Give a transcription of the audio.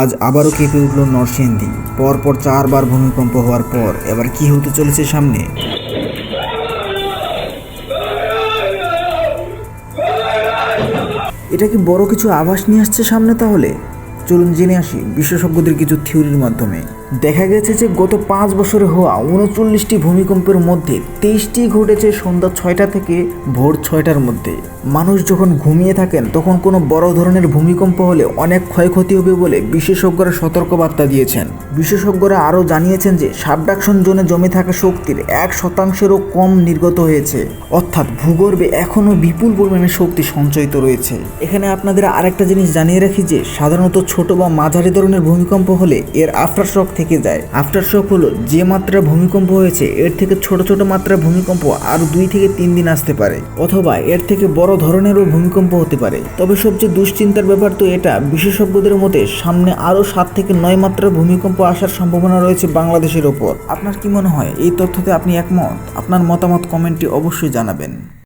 আজ আবারও কেঁপে উঠল নরসিংদী। পরপর চারবার ভূমিকম্প হওয়ার পর এবার কি হতে চলেছে সামনে? এটা কি বড় কিছু আভাস নিয়ে আসছে সামনে তাহলে? চলুন জেনে আসি বিশেষজ্ঞদের কিছু থিওরির মাধ্যমে। দেখা গেছে যে গত পাঁচ বছরে হওয়া উনচল্লিশটি ভূমিকম্পের মধ্যে তেইশটি ঘটেছে সন্ধ্যা ছয়টা থেকে ভোর ছয়টার মধ্যে। মানুষ যখন ঘুমিয়ে থাকেন, তখন কোনো বড় ধরনের ভূমিকম্প হলে অনেক ক্ষয়ক্ষতি হবে বলে বিশেষজ্ঞরা সতর্কবার্তা দিয়েছেন। বিশেষজ্ঞরা আরও জানিয়েছেন যে, সাবডাকশন জোনে জমে থাকা শক্তির এক শতাংশেরও কম নির্গত হয়েছে। অর্থাৎ ভূগর্ভে এখনও বিপুল পরিমাণে শক্তি সঞ্চয়িত রয়েছে। এখানে আপনাদের আরেকটা জিনিস জানিয়ে রাখি যে, সাধারণত ছোট বা মাঝারি ধরনের ভূমিকম্প হলে এর আফটার শক থেকে যায়। আফটার শক হলো যে মাত্রা ভূমিকম্প হয়েছে, এর থেকে ছোট ছোট মাত্রার ভূমিকম্প আর দুই থেকে তিন দিন আসতে পারে, অথবা এর থেকে বড় ধরনেরও ভূমিকম্প হতে পারে। তবে সবচেয়ে দুশ্চিন্তার ব্যাপার তো এটা, বিশেষজ্ঞদের মতে সামনে আরও সাত থেকে নয় মাত্রার ভূমিকম্প আসার সম্ভাবনা রয়েছে বাংলাদেশের ওপর। আপনার কি মনে হয়? এই তথ্যতে আপনি একমত? আপনার মতামত কমেন্টে অবশ্যই জানাবেন।